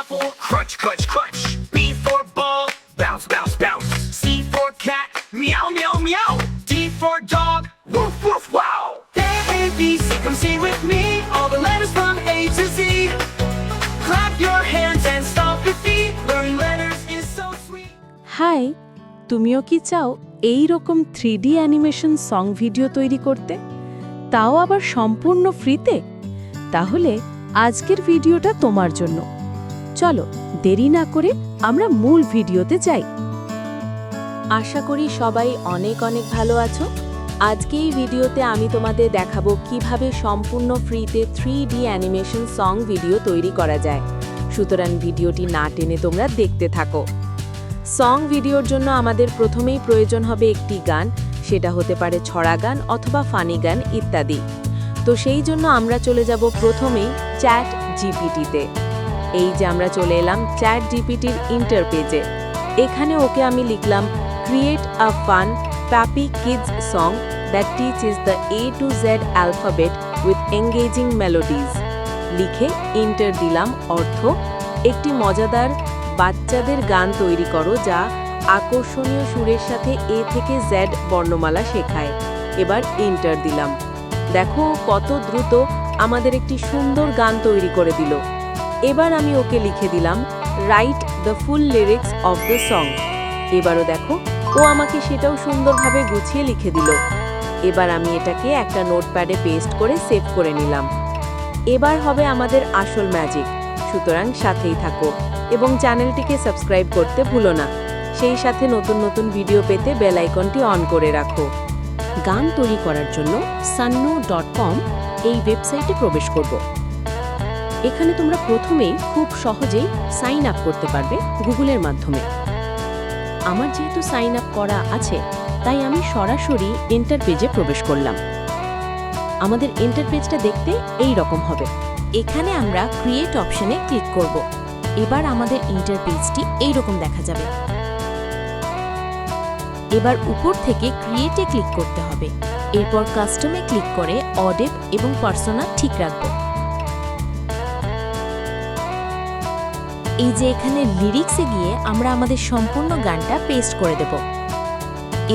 apple, crunch, crunch, crunch. B for ball, bounce, bounce, bounce. C for cat, meow, meow, meow. D for dog, woof, woof, wow. There, A, B, C, come sing with me. All the letters from A to Z. Clap your hands and stomp your feet. Learning letters is so sweet. Hi তুমিও কি চাও এই রকম three animation song video তৈরি করতে তাও আবার সম্পূর্ণ ফ্রিতে তাহলে আজকের ভিডিওটা তোমার জন্য চলো, দেরি না করে আমরা মূল ভিডিওতে যাই। আশা করি সবাই অনেক অনেক ভালো আছো। আজকে এই ভিডিওতে আমি তোমাদের দেখাবো কীভাবে সম্পূর্ণ ফ্রিতে three D animation song video তৈরি করা যায়। সুতরাং ভিডিওটি না টেনে তোমরা দেখতে থাকো। সং ভিডিওর জন্য আমাদের প্রথমেই প্রয়োজন হবে একটি গান, সেটা হতে পারে ছড়া গান অথবা ফানি গান ইত্যাদি। তো সেই জন্য আমরা চলে যাব প্রথমেই চ্যাট জিপিটিতে। এই যে আমরা চলে এলাম চ্যাট জিপিটির ইন্টার পেজে এখানে ওকে আমি লিখলাম create a fun peppy kids song that teach is the A to Z alphabet with engaging melodies লিখে ইন্টার দিলাম, অর্থ, একটি মজাদার বাচ্চাদের গান তৈরি করো যা আকর্ষণীয় সুরের সাথে এ থেকে জেড বর্ণমালা শেখায়। এবার ইন্টার দিলাম। দেখো কত দ্রুত আমাদের একটি সুন্দর গান তৈরি করে দিল। এবার আমি ওকে লিখে দিলাম write the full lyrics of the song এবারও দেখো, ও আমাকে সেটাও সুন্দরভাবে গুছিয়ে লিখে দিল। এবার আমি এটাকে একটা নোটপ্যাডে পেস্ট করে সেভ করে নিলাম। এবার হবে আমাদের আসল ম্যাজিক। সুতরাং সাথেই থাকো এবং চ্যানেলটিকে সাবস্ক্রাইব করতে ভুলো না। সেই সাথে নতুন নতুন ভিডিও পেতে বেল আইকনটি অন করে রাখো। গান তৈরি করার জন্য সান্নো ডট কম এই ওয়েবসাইটে প্রবেশ করব। এখানে তোমরা প্রথমেই খুব সহজেই সাইন আপ করতে পারবে গুগলের মাধ্যমে। আমার যেহেতু সাইন আপ করা আছে, তাই আমি সরাসরি ইন্টার পেজে প্রবেশ করলাম। আমাদের ইন্টার পেজটা দেখতে এই রকম হবে। এখানে আমরা ক্রিয়েট অপশনে ক্লিক করব। এবার আমাদের ইন্টার পেজটি এই রকম দেখা যাবে। এবার উপর থেকে ক্রিয়েটে ক্লিক করতে হবে। এরপর কাস্টমে ক্লিক করে অডেপ এবং পার্সোনা ঠিক রাখব। এই যে এখানে লিরিক্সে গিয়ে আমরা আমাদের সম্পূর্ণ গানটা পেস্ট করে দেব।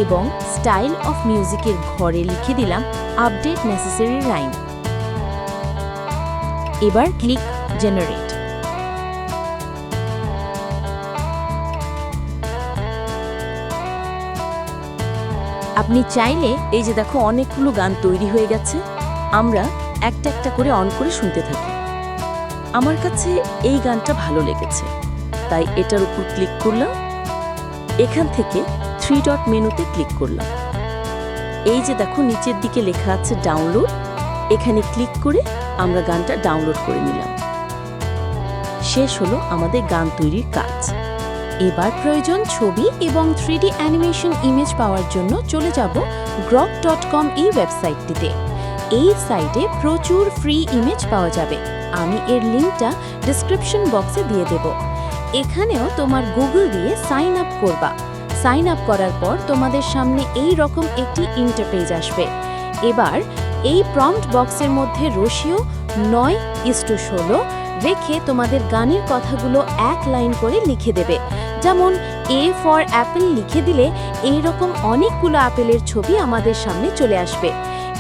এবং স্টাইল অফ মিউজিকের ঘরে লিখে দিলাম আপডেট নেসেসারি রাইম এবার ক্লিক জেনারেট আপনি চাইলে এই যে দেখো অনেকগুলো গান তৈরি হয়ে গেছে, আমরা একটা একটা করে অন করে শুনতে থাকি। আমার কাছে এই গানটা ভালো লেগেছে। তাই এটার উপর ক্লিক করলাম। এখান থেকে থ্রি ডট মেনুতে ক্লিক করলাম। এই যে দেখো, নিচের দিকে লেখা আছে ডাউনলোড। এখানে ক্লিক করে আমরা গানটা ডাউনলোড করে নিলাম। শেষ হলো আমাদের গান তৈরির কাজ। এবার প্রয়োজন ছবি এবং থ্রিডি অ্যানিমেশন ইমেজ পাওয়ার জন্য চলে যাব গ্রক ডট কম এই ওয়েবসাইটটিতে এই সাইটে প্রচুর ফ্রি ইমেজ পাওয়া যাবে। আমি এর লিঙ্কটা ডিসক্রিপশন বক্সে দিয়ে দেব। এখানেও তোমার গুগল দিয়ে সাইন আপ করবা। সাইন আপ করার পর তোমাদের সামনে এই রকম একটি ইন্টারপেজ আসবে। এবার এই প্রম্পট বক্সের মধ্যে রশিও নয় ইস্টু ষোলো রেখে তোমাদের গানের কথাগুলো এক লাইন করে লিখে দেবে। যেমন এ ফর অ্যাপেল লিখে দিলে এই রকম অনেকগুলো আপেলের ছবি আমাদের সামনে চলে আসবে।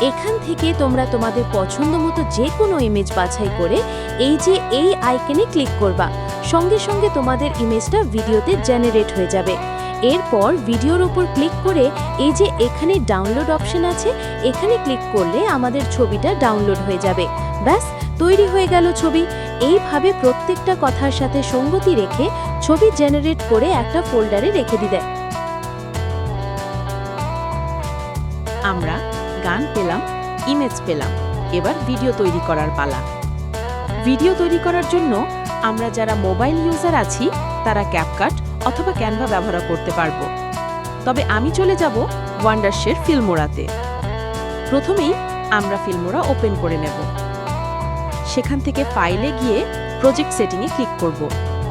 এখান থেকে তোমরা তোমাদের পছন্দ মতো যে কোনো ইমেজ বাছাই করে এই যে এই আইকনে ক্লিক করবা। সঙ্গে সঙ্গে তোমাদের ইমেজটা ভিডিওতে জেনারেট হয়ে যাবে। এরপর ভিডিওর ওপর ক্লিক করে এই যে এখানে ডাউনলোড অপশন আছে, এখানে ক্লিক করলে আমাদের ছবিটা ডাউনলোড হয়ে যাবে। ব্যাস, তৈরি হয়ে গেল ছবি। এইভাবে প্রত্যেকটা কথার সাথে সঙ্গতি রেখে ছবি জেনারেট করে একটা ফোল্ডারে রেখে দিবে। আমরা গান পেলাম ইমেজ পেলাম, এবার ভিডিও তৈরি করার পালা। ভিডিও তৈরি করার জন্য আমরা যারা মোবাইল ইউজার আছি, তারা ক্যাপকাট অথবা ক্যানভা ব্যবহার করতে পারব। তবে আমি চলে যাব ওয়ান্ডারশের ফিল্মোরাতে প্রথমেই আমরা ফিল্মোরা ওপেন করে নেব। সেখান থেকে ফাইলে গিয়ে প্রজেক্ট সেটিংয়ে ক্লিক করব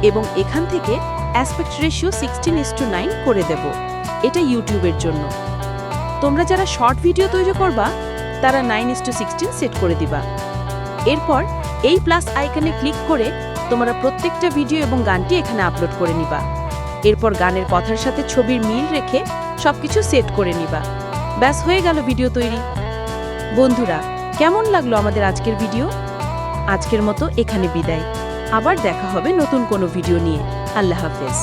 এবং এখান থেকে aspect ratio sixteen is to nine করে দেব। এটা ইউটিউবের জন্য। তোমরা যারা শর্ট ভিডিও তৈরি করবা, তারা nine is to sixteen set করে দিবা। এরপর এই প্লাস আইকনে ক্লিক করে তোমরা প্রত্যেকটা ভিডিও এবং গানটি এখানে আপলোড করে নিবা। এরপর গানের কথার সাথে ছবির মিল রেখে সবকিছু সেট করে নিবা। ব্যাস, হয়ে গেল ভিডিও তৈরি। বন্ধুরা, কেমন লাগল আমাদের আজকের ভিডিও আজকের মতো এখানে বিদায়। আবার দেখা হবে নতুন কোনো ভিডিও নিয়ে। আল্লাহ হাফেজ।